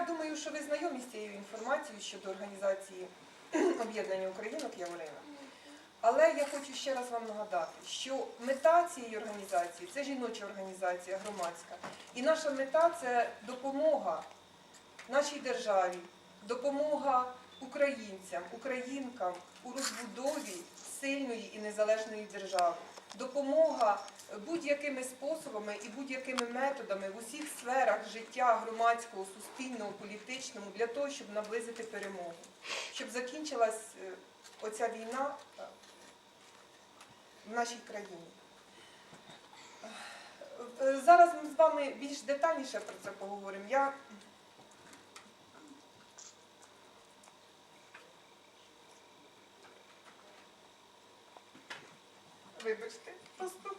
думаю, що ви знайомі з цією інформацією щодо організації об'єднання українок Яворина. Але я хочу ще раз вам нагадати, що мета цієї організації це жіноча організація громадська. І наша мета це допомога нашій державі, допомога українцям, українкам у розбудові сильної і незалежної держави, допомога будь-якими способами і будь-якими методами в усіх сферах життя громадського, суспільного, політичному для того, щоб наблизити перемогу, щоб закінчилась е, оця війна е, в нашій країні. Е, Зараз ми з вами більш детальніше про це поговоримо. Вибачте, просто